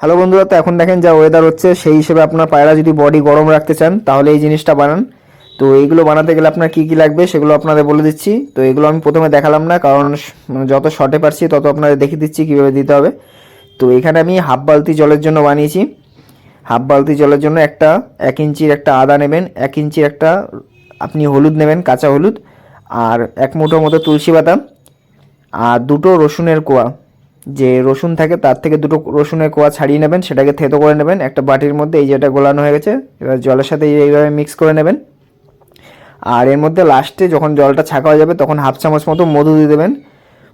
Hello বন্ধুরা, তো এখন দেখেন যা ওয়েদার হচ্ছে, সেই হিসেবে আপনার পায়রা যদি বডি গরম রাখতে চান, তাহলে এই জিনিসটা বানান। তো এইগুলো বানাতে গেলে আপনার কী কী লাগবে সেগুলো আপনাদের বলে দিচ্ছি। তো এগুলো আমি প্রথমে দেখালাম না, কারণ মানে যত শর্টে পারছি, তত আপনাদের দেখিয়ে দিচ্ছি কীভাবে দিতে হবে। তো এখানে আমি হাফ বালতি জলের জন্য বানিয়েছি। হাফ বালতি জলের জন্য একটা, এক ইঞ্চির একটা আদা নেবেন, এক ইঞ্চির একটা, আপনি হলুদ নেবেন, কাঁচা হলুদ, আর এক মুঠো মতো তুলসী পাতা আর দুটো রসুনের কোয়া। যে রসুন থাকে, তার থেকে দুটো রসুনের কোয়া ছাড়িয়ে নেবেন, সেটাকে থেতো করে নেবেন। একটা বাটির মধ্যে এই যেটা গোলানো হয়ে গেছে, এবার জলের সাথে এইভাবে মিক্স করে নেবেন। আর এর মধ্যে লাস্টে যখন জলটা ছাঁকা হয়ে যাবে, তখন হাফ চামচ মতো মধু দিয়ে দেবেন।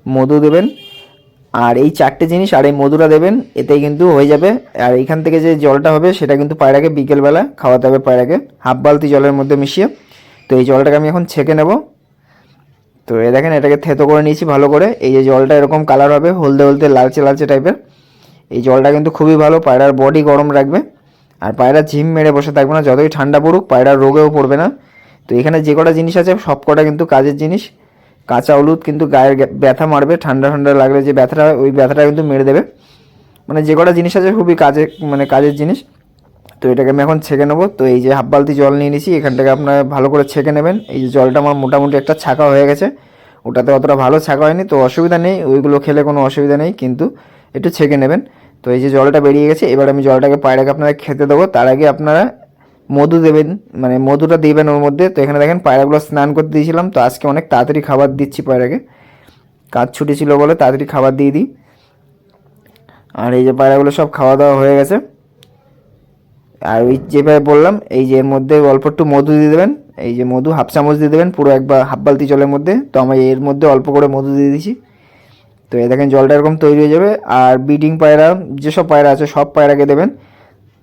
মধু দেবেন। আর এই চারটে জিনিস, আর এই মধুটা দেবেন, এতেই কিন্তু হয়ে যাবে। আর এইখান থেকে যে জলটা হবে, সেটা কিন্তু পায়রাকে বিকেলবেলা খাওয়াতে হবে পায়রাকে। হাফ বালতি জলের মধ্যে মিশিয়ে। তো এই জলটাকে আমি এখন ছেঁকে নেব। তো এ দেখেন, এটাকে থেতো করে নিয়েছি ভালো করে। এই যে জলটা এরকম কালার হবে, হলদে হলদে, লালচে লালচে টাইপের এই জলটা কিন্তু খুবই ভালো, পায়রার বডি গরম রাখবে। আর পায়রা ঝিম মেরে বসে থাকবে না, যতই ঠান্ডা পড়ুক, পায়রার রোগেও পড়বে না। তো এখানে যে কটা জিনিস আছে, সব কটা কিন্তু কাজের জিনিস। কাঁচা হলুদ কিন্তু গায়ের ব্যথা মারবে, ঠান্ডা ঠান্ডা লাগলে যে ব্যথাটা ওই ব্যথাটা কিন্তু মেরে দেবে। মানে যে কটা জিনিস আছে, খুবই কাজে মানে কাজের জিনিস। তো এটাকে আমি এখন ছেঁকে নেব। তো এই যে হাফ বালতি জল নিয়ে নিয়েছি এখান থেকে আপনারা ভালো করে ছেঁকে নেবেন। এই যে জলটা আমার মোটামুটি একটা ছাকা হয়ে গেছে। ওটাতে অতটা ভালো ছাকা হয়নি, তো অসুবিধা নেই, ওইগুলো খেলে কোনো অসুবিধা নেই, কিন্তু একটু ছেঁকে নেবেন। তো এই যে জলটা বেরিয়ে গেছে, এবার আমি জলটাকে পায়রাকে আপনারা খেতে দেবো। তার আগে আপনারা মধু দেবেন মানে মধুটা দিবেন ওর মধ্যে। তো এখানে দেখেন পায়রাগুলো স্নান করতে দিয়েছিলাম, তো আজকে অনেক তাড়াতাড়ি খাবার দিচ্ছি পায়রাকে। কাজ ছুটি ছিল বলে তাড়াতাড়ি খাবার দিয়ে দিই। আর এই যে পায়রাগুলো সব খাওয়া দাওয়া হয়ে গেছে। আর ওই যেভাবে বললাম, এই যে এর মধ্যে অল্প একটু মধু দিয়ে দেবেন, এই যে মধু হাফ চামচ দিয়ে দেবেন, পুরো একবার হাফ বালতি জলের মধ্যে। তো আমি এর মধ্যে অল্প করে মধু দিয়ে দিয়েছি তো এই দেখেন জলটা এরকম তৈরি হয়ে যাবে। আর বিডিং পায়রা, যেসব পায়রা আছে, সব পায়রাকে দেবেন।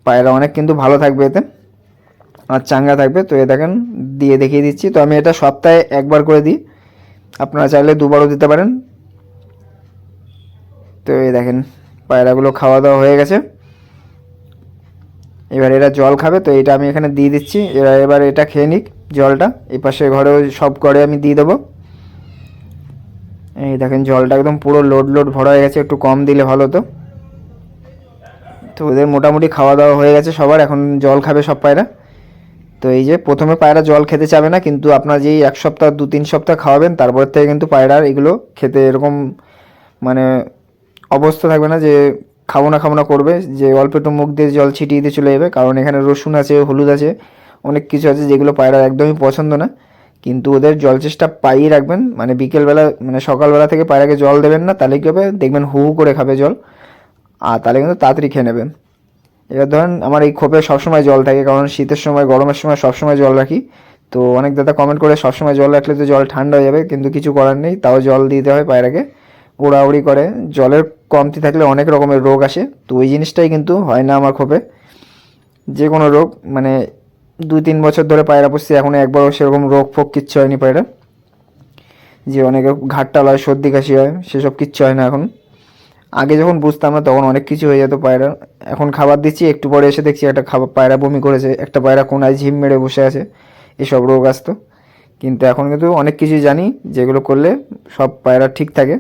পায়রা অনেক কিন্তু ভালো থাকবে এতে। আর চাঙ্গা থাকবে। তো এ দেখেন, দিয়ে দেখিয়ে দিচ্ছি। তো আমি এটা সপ্তাহে একবার করে দিই। আপনারা চাইলে দুবারও দিতে পারেন। তো এই দেখেন, পায়রাগুলো খাওয়া দাওয়া হয়ে গেছে। এবার এরা জল খাবে, তো এটা আমি এখানে দিয়ে দিচ্ছি। এরা এবার এটা খেয়ে নিক, জলটা। এই পাশে ঘরেও সব ঘরে আমি দিয়ে দেবো। এই দেখেন, জলটা একদম পুরো লোড লোড ভরা হয়ে গেছে, একটু কম দিলে ভালো তো তো ওদের মোটামুটি খাওয়া দাওয়া হয়ে গেছে সবার, এখন জল খাবে সব পায়রা। তো এই যে, প্রথমে পায়রা জল খেতে চাবে না, কিন্তু আপনার যেই এক সপ্তাহ দু তিন সপ্তাহ খাওয়াবেন, তারপর থেকে কিন্তু পায়রার এগুলো খেতে এরকম মানে অবস্থা থাকবে না যে খাব না করবে, যে অল্প একটু মুখ দিয়ে জল ছিটিয়ে দিয়ে চলে যাবে, কারণ এখানে রসুন আছে, হলুদ আছে, অনেক কিছু আছে যেগুলো পায়রার একদমই পছন্দ না। কিন্তু ওদের জল চেষ্টা পাইয়ে রাখবেন মানে বিকেলবেলা মানে সকালবেলা থেকে পায়রাকে জল দেবেন না, তাহলে কী হবে? দেখবেন হু হু করে খাবে জল, আর তাহলে কিন্তু তাড়াতাড়ি খেয়ে নেবেন। এবার ধরেন আমার এই খোপে সবসময় জল থাকে, কারণ শীতের সময়, গরমের সময় সবসময় জল রাখি। তো অনেক দাদা কমেন্ট করে, সবসময় জল রাখলে তো জল ঠান্ডা হয়ে যাবে, কিন্তু কিছু করার নেই, তাও জল দিতে হয় পায়রাকে। উড়াউড়ি করে, জলের কমতি থাকলে অনেক রকমের রোগ আসে, তো ওই জিনিসটাই কিন্তু হয় না আমার খোপে যে কোনো রোগ মানে দুই তিন বছর ধরে পায়রা পুষছি, এখনও একবারও সেরকম রোগ ফোগ কিচ্ছু হয়নি পায়রা যে অনেকে ঘাটটাল হয় সর্দি কাশি হয়, সেসব কিচ্ছু হয় না এখন। আগে যখন বুঝতাম না, তখন অনেক কিছু হয়ে যেত পায়রা। এখন খাবার দিচ্ছি, একটু পরে এসে দেখছি একটা খাবার, পায়রা বমি করেছে, একটা পায়রা কোনায় ঝিম মেরে বসে আছে, এসব রোগ আসতো। কিন্তু এখন কিন্তু অনেক কিছুই জানি, যেগুলো করলে সব পায়রা ঠিক থাকে।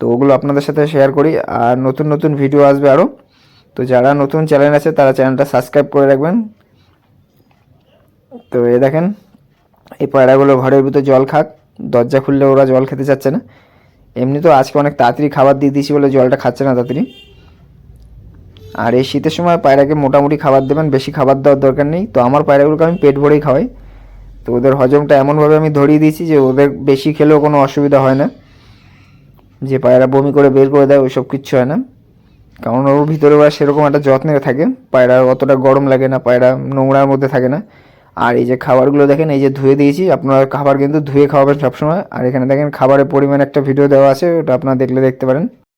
তো ওগুলো আপনাদের সাথে শেয়ার করি। আর নতুন নতুন ভিডিও আসবে আরও তো যারা নতুন চ্যানেল আছে, তারা চ্যানেলটা সাবস্ক্রাইব করে রাখবেন। তো এ দেখেন, এই পায়রাগুলো ঘরের ভিতর জল খাক। দরজা খুললে ওরা জল খেতে চাচ্ছে না। এমনি তো আজকে অনেক তাড়াতাড়ি খাবার দিয়ে দিয়েছি বলে জলটা খাচ্ছে না তাড়াতাড়ি। আর এই শীতের সময় পায়রাকে মোটামুটি খাবার দেবেন, বেশি খাবার দেওয়ার দরকার নেই। তো আমার পায়রাগুলোকে আমি পেট ভরেই খাওয়াই। তো ওদের হজমটা এমনভাবে আমি ধরিয়ে দিয়েছি যে ওদের বেশি খেলেও কোনো অসুবিধা হয় না। যে পায়রা বমি করে বের করে দেয়, ওইসব কিচ্ছু হয় না। কারণ ওর ভিতরে ওরা সেরকম একটা যত্নে থাকে। পায়রা অতটা গরম লাগে না, পায়রা নোংরার মধ্যে থাকে না। আর এই যে খাবারগুলো দেখেন, এই যে ধুয়ে দিয়েছি, আপনারা খাবার কিন্তু ধুয়ে খাওয়াবেন সবসময়। আর এখানে দেখেন খাবারের পরিমাণ একটা ভিডিও দেওয়া আছে, ওটা আপনারা দেখলে দেখতে পারেন।